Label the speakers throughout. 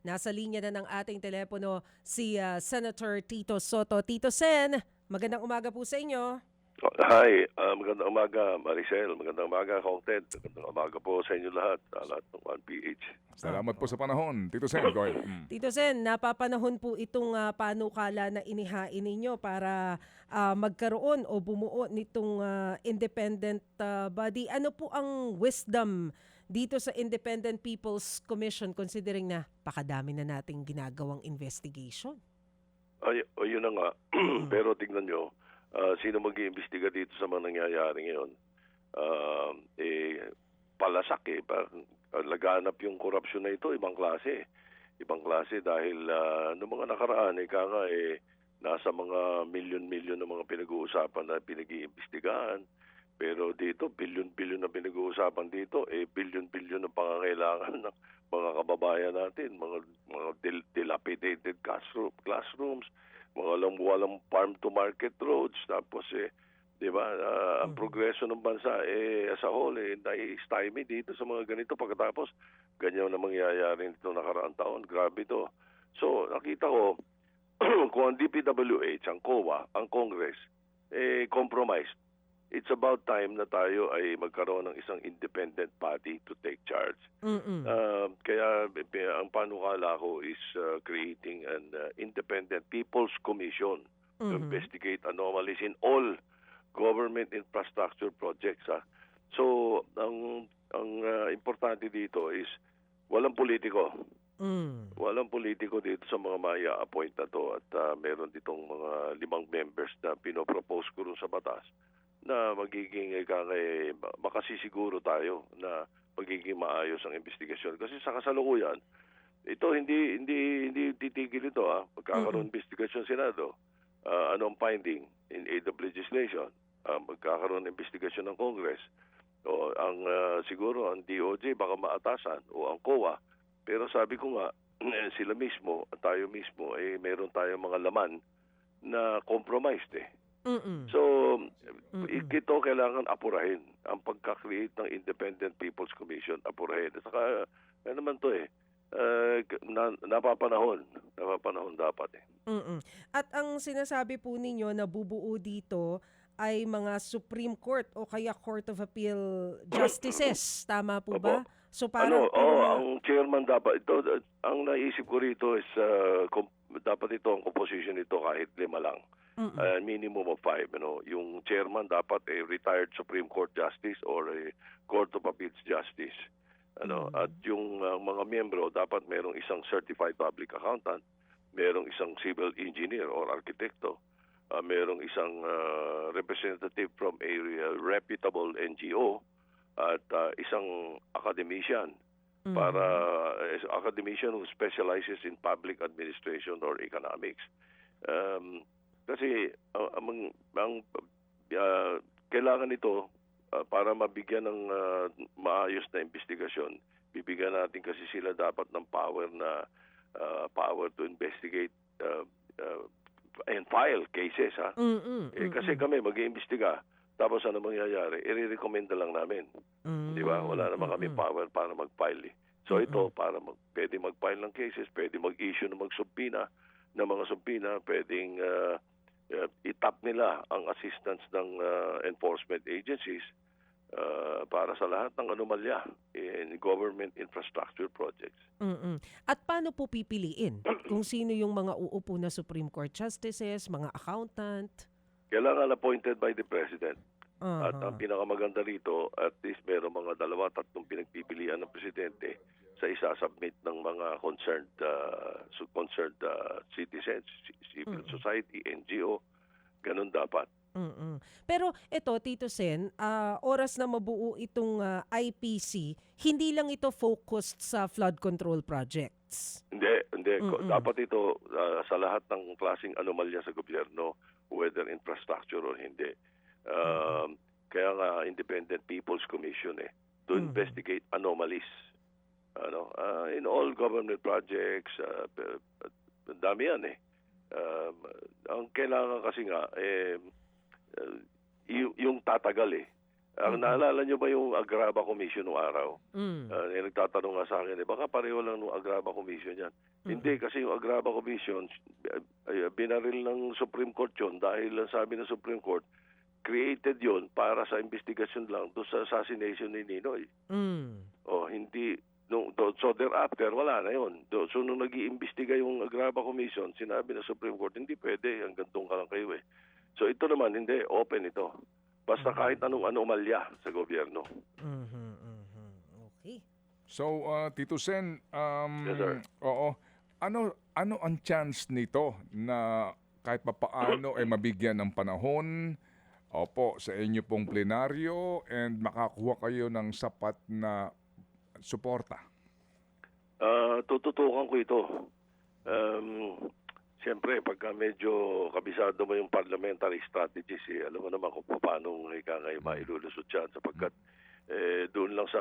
Speaker 1: Nasa linya na ng ating telepono si ah, Senator Tito Soto. Tito Sen, magandang umaga po sa inyo.
Speaker 2: Hi, uh, magandang umaga Maricel, magandang umaga Kong Ted, magandang umaga po sa inyo lahat, sa lahat ng 1PH.
Speaker 3: Salamat po sa panahon. Tito Sen, go ahead. Mm.
Speaker 1: Tito Sen, napapanahon po itong ah, panukala na inihain ninyo para ah, magkaroon o bumuo nitong ah, independent ah, body. Ano po ang wisdom dito sa Independent People's Commission considering na pakadami na nating ginagawang investigation?
Speaker 2: Ay, o yun na nga, pero tingnan nyo, ah, sino mag-iimbestiga dito sa mga nangyayari ngayon? Ah, eh, palasak eh, ah, laganap yung korupsyon na ito, ibang klase. Ibang klase dahil uh, noong mga nakaraan, eh, kanga eh, nasa mga milyon-milyon na mga pinag-uusapan na pinag-iimbestigahan. Pero dito, bilyon-bilyon na pinag-uusapan dito, eh bilyon-bilyon na pangangailangan ng mga kababayan natin, mga mga dil- dilapidated classroom, classrooms, mga walang walang farm to market roads, tapos eh 'di ba, ah, ang progreso ng bansa eh as a whole eh nai-stymie dito sa mga ganito pagkatapos ganyan na mangyayari nito nakaraang taon. Grabe to. So, nakita ko kung ang DPWH, ang COA, ang Congress, eh, compromised. It's about time na tayo ay magkaroon ng isang independent body to take charge.
Speaker 1: Mm-mm.
Speaker 2: Uh, kaya eh, ang panukala ko is uh, creating an uh, independent People's Commission to
Speaker 1: Mhm.
Speaker 2: investigate anomalies in all government infrastructure projects. Ha. So, ang ang uh, importante dito is walang politiko.
Speaker 1: Mm.
Speaker 2: Walang politiko dito sa mga maya appoint na to at uh, meron ditong mga limang members na pinopropose ko sa batas na magiging eh, kaya makasisiguro tayo na magiging maayos ang investigasyon. Kasi sa kasalukuyan ito hindi hindi hindi titigil ito ah. Magkakaroon investigasyon senado Ah, anong finding? In aid of legislation. Ah, magkakaroon investigasyon ng Congress. O ang ah, siguro ang DOJ baka maatasan o ang COA. Pero sabi ko nga, sila mismo, tayo mismo, eh, meron tayong mga laman na compromised eh.
Speaker 1: Mm-mm.
Speaker 2: So,
Speaker 1: Mm-mm.
Speaker 2: ito kailangan apurahin. Ang pagka-create ng Independent People's Commission, apurahin. At saka, ano naman to eh, eh, na, napapanahon. Napapanahon dapat eh.
Speaker 1: Mm-mm. At ang sinasabi po ninyo na bubuo dito ay mga Supreme Court o kaya Court of Appeal Justices. Tama po ba? So parang
Speaker 2: ano, oh,
Speaker 1: mga-
Speaker 2: ang chairman dapat, ito, ang naisip ko rito is, uh, dapat ito, ang composition nito kahit lima lang.
Speaker 1: Mm-mm.
Speaker 2: uh, minimum of five. You know, yung chairman dapat a retired Supreme Court Justice or a Court of Appeals Justice. Ano,
Speaker 1: Mm.
Speaker 2: at yung uh, mga miyembro dapat merong isang certified public accountant, merong isang civil engineer or arkitekto, uh, merong isang uh, representative from a uh, reputable NGO at uh, isang academician
Speaker 1: Mm.
Speaker 2: para as academician who specializes in public administration or economics. Um, kasi uh, ang, ang uh, kailangan ito uh, para mabigyan ng uh, maayos na investigasyon. Bibigyan natin kasi sila dapat ng power na uh, power to investigate uh, uh, and file cases ha.
Speaker 1: Mm-mm.
Speaker 2: Eh, kasi
Speaker 1: Mm-mm.
Speaker 2: kami mag-iimbestiga tapos ano mangyayari? I-recommend na lang namin.
Speaker 1: Mm.
Speaker 2: Di ba? Wala naman kami
Speaker 1: Mm-mm.
Speaker 2: power para mag-file. eh. So ito, para mag, pwede mag-file ng cases, pwede mag-issue ng mag-subpoena ng mga subpoena, pwedeng uh, uh, itap nila ang assistance ng uh, enforcement agencies uh, para sa lahat ng anomalya in government infrastructure projects.
Speaker 1: Mm-mm. At paano po pipiliin kung sino yung mga uupo na Supreme Court Justices, mga accountant?
Speaker 2: Kailangan appointed by the President. At
Speaker 1: Aha.
Speaker 2: ang pinakamaganda rito, at least meron mga dalawa, tatlong pinagpipilian ng Presidente sa isa-submit ng mga concerned uh, concerned uh, citizens, ci- civil
Speaker 1: Mm.
Speaker 2: society, NGO. Ganun dapat.
Speaker 1: Mm-mm. Pero ito, Tito Sen, ah, oras na mabuo itong ah, IPC, hindi lang ito focused sa flood control projects.
Speaker 2: Hindi, hindi.
Speaker 1: Mm-mm.
Speaker 2: Dapat ito uh, sa lahat ng klaseng anomalya sa gobyerno, whether infrastructure or hindi. Um, kaya nga Independent People's Commission eh, to
Speaker 1: Mm.
Speaker 2: investigate anomalies. Ano, uh, in all government projects, uh, dami yan eh. Um, ang kailangan kasi nga, eh, uh, yung tatagal eh. Ang naalala nyo ba yung Agraba Commission noong araw?
Speaker 1: Mm.
Speaker 2: Uh, nagtatanong nga sa akin, eh, baka pareho lang nung Agraba Commission yan. Hindi, kasi yung Agraba Commission, uh, uh, binaril ng Supreme Court yun dahil sabi ng Supreme Court, created yon para sa investigation lang doon sa assassination ni Ninoy.
Speaker 1: Mm.
Speaker 2: O, hindi, nung, do, so thereafter, wala na yun. Do, so nung nag iimbestiga yung Agraba Commission, sinabi ng Supreme Court, hindi pwede, hanggang doon ka lang kayo eh. So ito naman, hindi, open ito. Basta kahit anong anomalya sa gobyerno.
Speaker 1: Mhm, mhm. Okay.
Speaker 3: So, uh, Tito Sen, um,
Speaker 2: Yes, sir.
Speaker 3: oo, ano, ano ang chance nito na kahit papaano ay mabigyan ng panahon, opo, sa inyo pong plenaryo and makakuha kayo ng sapat na suporta?
Speaker 2: Ah, tututukan ko ito. Um, Siyempre, pagka medyo kabisado mo yung parliamentary strategies, eh, alam mo naman kung paano ika ngayon mailulusot yan sapagkat eh, doon lang sa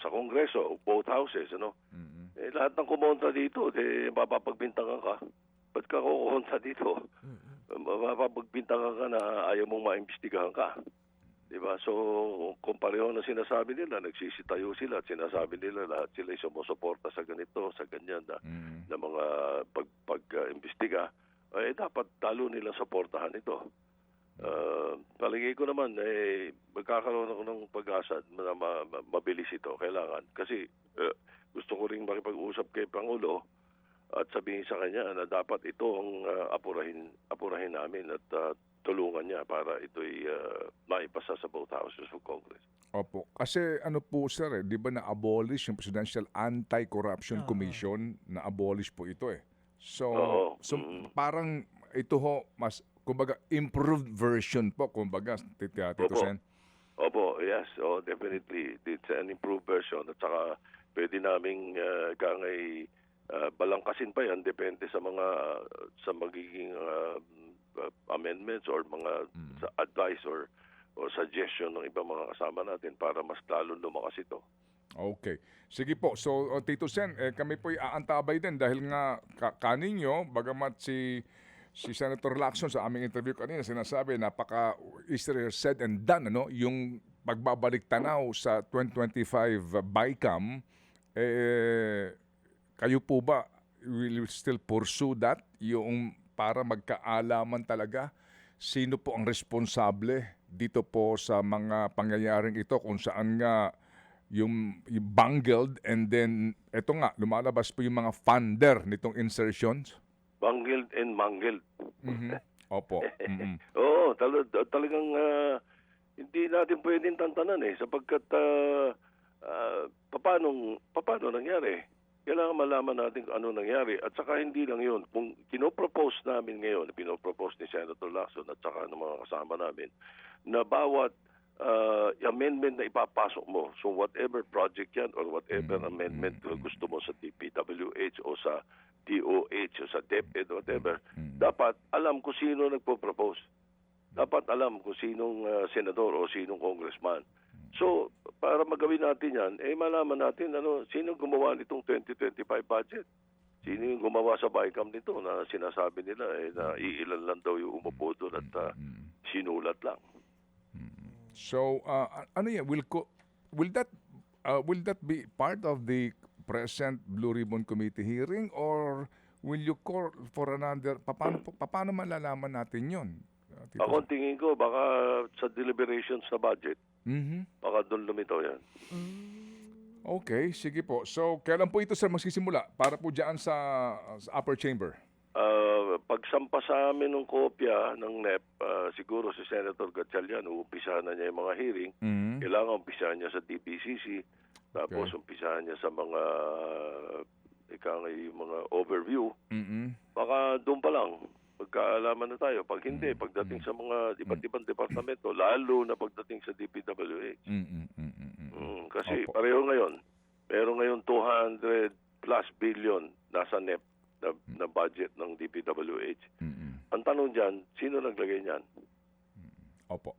Speaker 2: sa Kongreso, both houses, ano,
Speaker 3: Mhm.
Speaker 2: eh, lahat ng kumontra dito, eh, mapapagbintangan ka. Ba't ka kukontra dito? Mapapagbintangan ka na ayaw mong maimbestigahan ka. Diba? So, kung pareho na sinasabi nila, nagsisitayo sila at sinasabi nila lahat sila ay sumusuporta sa ganito, sa ganyan na,
Speaker 3: Mhm.
Speaker 2: na mga pag, pag-imbestiga, eh, dapat talo nilang suportahan ito. Uh, palagay ko naman, eh, magkakaroon ako ng pag-asa na ma- ma- mabilis ito. Kailangan. Kasi eh, gusto ko rin makipag-usap kay Pangulo at sabihin sa kanya na dapat ito ang ah, apurahin, apurahin namin at ah, tulungan niya para ito'y ah, maipasa sa both houses of Congress.
Speaker 3: Opo. Kasi ano po sir, eh, di ba na-abolish yung Presidential Anti-Corruption
Speaker 1: Oo.
Speaker 3: Commission? Na-abolish po ito eh. So,
Speaker 2: Oo.
Speaker 3: so
Speaker 2: Mm.
Speaker 3: parang ito ho, mas, kumbaga, improved version po, kumbaga, Tito, Tito
Speaker 2: Opo.
Speaker 3: Sen.
Speaker 2: Opo, yes. Oh, definitely. It's an improved version. At saka pwede naming uh, kangay uh, balangkasin pa yan. Depende sa mga, sa magiging uh, uh, amendments or mga
Speaker 3: Mm.
Speaker 2: advice or or suggestion ng ibang mga kasama natin para mas lalo lumakas ito.
Speaker 3: Okay. Sige po. So, uh, Tito Sen, eh, kami po aantabay din dahil nga ka- kaninyo, bagamat si si Senator Lacson sa aming interview kanina sinasabi napaka easier said and done ano yung pagbabalik tanaw sa 2025 BICAM eh kayo po ba will you still pursue that yung para magkaalaman talaga sino po ang responsable dito po sa mga pangyayaring ito kung saan nga yung, yung bungled and then eto nga lumalabas po yung mga funder nitong insertions.
Speaker 2: Bungled and mangled.
Speaker 3: Mhm. Opo. Mhm.
Speaker 2: Oo, tal- talagang ah, hindi natin pwedeng tantanan eh sapagkat uh, paano paano nangyari. Kailangan malaman natin kung ano nangyari at saka hindi lang yun. Kung kinopropose namin ngayon, pinopropose ni Senator Lacson at saka ng mga kasama namin na bawat ah, amendment na ipapasok mo, so whatever project yan or whatever
Speaker 3: Mm,
Speaker 2: amendment
Speaker 3: mm,
Speaker 2: na gusto mo sa DPWH o sa DOH o sa DepEd, whatever,
Speaker 3: Mm.
Speaker 2: dapat alam kung sino nagpo-propose. Dapat alam kung sinong ah, senador o sinong congressman. So, para magawin natin yan, eh malaman natin ano, sino gumawa nitong 2025 budget. Sino yung gumawa sa BICAM nito na sinasabi nila eh, na iilan lang daw yung umupo doon at
Speaker 3: Mm.
Speaker 2: sinulat lang.
Speaker 3: So uh, ano yan will co- will that uh, will that be part of the present Blue Ribbon Committee hearing or will you call for another paano paano malalaman natin? Uh, Tito
Speaker 2: Ako tingin ko, baka sa deliberations sa budget,
Speaker 3: Mhm.
Speaker 2: baka doon lumitaw yan.
Speaker 3: Okay, sige po. So, kailan po ito sir magsisimula para po diyan sa, sa upper chamber?
Speaker 2: Ah, pagsampa sa amin ng kopya ng NEP, ah, siguro si Senator Gatchalian, uumpisahan na niya yung mga hearing.
Speaker 3: Mhm.
Speaker 2: Kailangan umpisahan niya sa DPCC, tapos
Speaker 3: Okay.
Speaker 2: umpisahan niya sa mga ika nga yung mga overview.
Speaker 3: Mhm.
Speaker 2: Baka doon pa lang, magkaalaman na tayo. Pag hindi, pagdating sa mga iba't ibang departamento, lalo na pagdating sa DPWH. Mm, kasi
Speaker 3: Opo.
Speaker 2: pareho ngayon. Meron ngayon 200 plus billion nasa NEP na, na budget ng DPWH. Ang tanong dyan, sino naglagay niyan?
Speaker 3: Opo.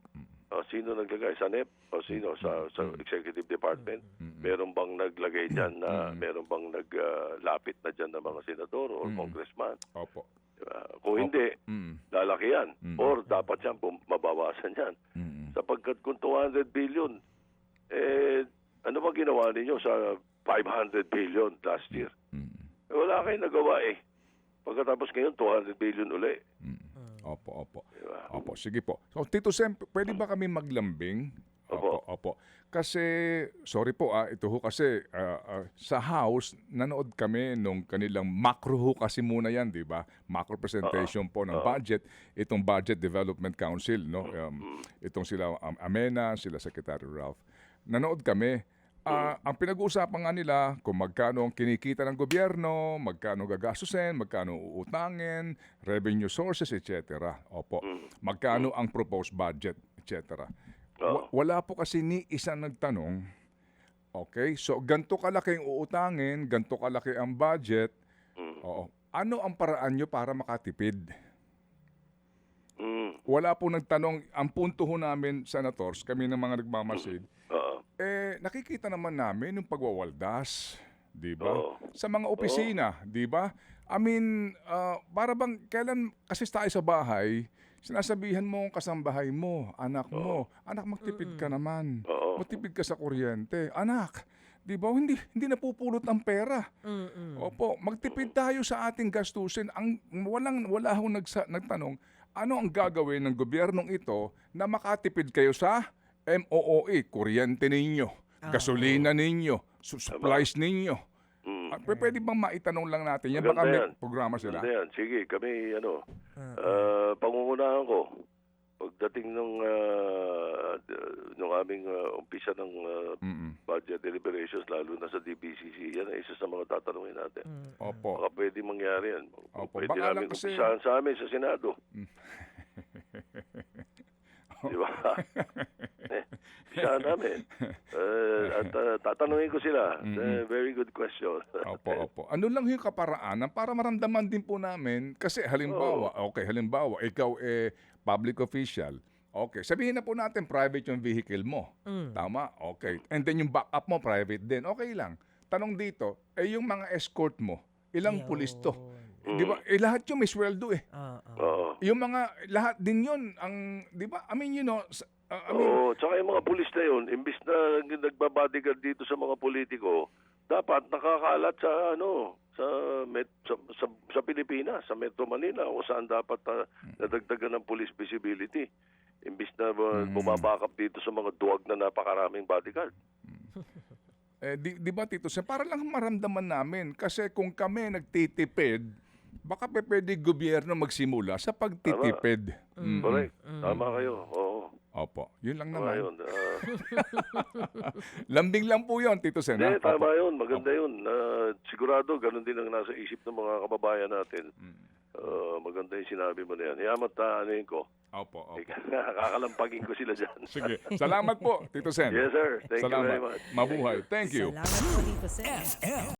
Speaker 2: O, sino naglagay? Sa NEP? O sino? Sa, sa Executive Department?
Speaker 3: Mhm.
Speaker 2: Meron bang naglagay dyan na
Speaker 3: Mm.
Speaker 2: meron bang naglapit na dyan ng mga senador or
Speaker 3: Mm.
Speaker 2: congressman?
Speaker 3: Opo.
Speaker 2: Diba? Kung hindi,
Speaker 3: Mhm.
Speaker 2: lalaki yan.
Speaker 3: Mm.
Speaker 2: Or dapat yan, mabawasan yan.
Speaker 3: Mhm.
Speaker 2: Sapagkat kung 200 billion, eh, ano ba ginawa ninyo sa 500 billion last year?
Speaker 3: Mm.
Speaker 2: Eh, wala kayong nagawa eh. Pagkatapos ngayon, 200 billion uli.
Speaker 3: Mm. Opo, opo.
Speaker 2: Diba?
Speaker 3: Opo, sige po. So, Tito Sem, pwede ba kami maglambing? Opo,
Speaker 2: Opo.
Speaker 3: opo. Kasi, sorry po ah, ito ho kasi ah, ah, sa house, nanood kami nung kanilang macro ho kasi muna yan, di ba? Macro presentation po ng budget, itong Budget Development Council, no? Um, itong sila um, Amena, sila Secretary Ralph. Nanood kami. Ah, ang pinag-uusapan nga nila kung magkano ang kinikita ng gobyerno, magkano gagastusin, magkano uutangin, revenue sources, etc. Opo. Magkano ang proposed budget, etc. Wa- wala po kasi ni isa nagtanong, okay, so ganto kalaki ang uutangin, ganto kalaki ang budget, oo, ano ang paraan nyo para makatipid? Wala po nagtanong, ang punto ho namin, senators, kami ng mga nagmamasid,
Speaker 2: Oo.
Speaker 3: eh, nakikita naman namin yung pagwawaldas, di ba?
Speaker 2: Oo.
Speaker 3: Sa mga opisina, di ba? I mean, ah, para bang, kailan, kasi tayo sa bahay, sinasabihan mo ang kasambahay mo, anak mo, anak magtipid ka naman.
Speaker 2: Oo.
Speaker 3: Magtipid ka sa kuryente. Anak, di ba? Hindi, hindi napupulot ang pera.
Speaker 1: Mm-mm.
Speaker 3: Opo, magtipid tayo sa ating gastusin. Ang walang wala akong nagsa, nagtanong, ano ang gagawin ng gobyernong ito na makatipid kayo sa MOOE, kuryente ninyo, gasolina ninyo, su- supplies ninyo.
Speaker 2: Mm.
Speaker 3: Ah, p- pwede bang maitanong lang natin yan?
Speaker 2: Maganda
Speaker 3: Baka may
Speaker 2: yan.
Speaker 3: programa sila.
Speaker 2: Maganda yan. Sige, kami, ano, ah, pangungunahan ko, pagdating ah, d- nung aming ah, umpisa ng
Speaker 3: Mm-mm.
Speaker 2: budget deliberations, lalo na sa DBCC, yan ay isa sa mga tatanungin natin.
Speaker 3: Opo.
Speaker 2: Baka pwede mangyari yan.
Speaker 3: Opo,
Speaker 2: Pwede
Speaker 3: baka
Speaker 2: namin
Speaker 3: kasi-
Speaker 2: umpisahan sa amin sa Senado. Di ba? eh, umpisahan namin. Eh, at ah, tatanungin ko sila. Eh, very good question.
Speaker 3: Opo, opo. Ano lang yung kaparaanan para maramdaman din po namin kasi halimbawa, okay, halimbawa ikaw eh public official. Okay, sabihin na po natin private yung vehicle mo. Tama? Okay. And then yung backup mo private din. Okay lang. Tanong dito, eh yung mga escort mo, ilang pulis to? Di ba? Eh lahat yung may sweldo eh.
Speaker 1: Ah, ah.
Speaker 2: Oo.
Speaker 3: Yung mga lahat din yun ang, di ba? I mean, you know, s- uh, I mean,
Speaker 2: Oo, tsaka yung mga pulis na yun, imbis na nagbabodyguard dito sa mga politiko, dapat nakakalat sa ano, sa met, sa, sa, sa Pilipinas, sa Metro Manila, o saan dapat ah, nadagdagan ng police visibility. Imbis na uh, bumabakap dito sa mga duwag na napakaraming bodyguard.
Speaker 3: Eh, di, di ba, Tito Sen, para lang maramdaman namin. Kasi kung kami nagtitipid, baka pe pwede gobyerno magsimula sa pagtitipid. Mm.
Speaker 2: Correct. Tama kayo. Oo.
Speaker 3: Opo, yun lang
Speaker 2: Tama
Speaker 3: naman.
Speaker 2: yun. Ah,
Speaker 3: Lambing lang po yun, Tito Sen.
Speaker 2: Hindi, tama
Speaker 3: Opo.
Speaker 2: yun. Maganda yun. Ah, sigurado, ganun din ang nasa isip ng mga kababayan natin. Ah, maganda yung sinabi mo na yan. Yamat ta, ano yun ko.
Speaker 3: Opo, opo.
Speaker 2: Kakalampagin ko sila dyan.
Speaker 3: Sige. Salamat po, Tito Sen.
Speaker 2: Yes, sir. Thank you
Speaker 3: Salamat.
Speaker 2: very much.
Speaker 3: Mabuhay. Thank you.
Speaker 1: Salamat po dito, sir.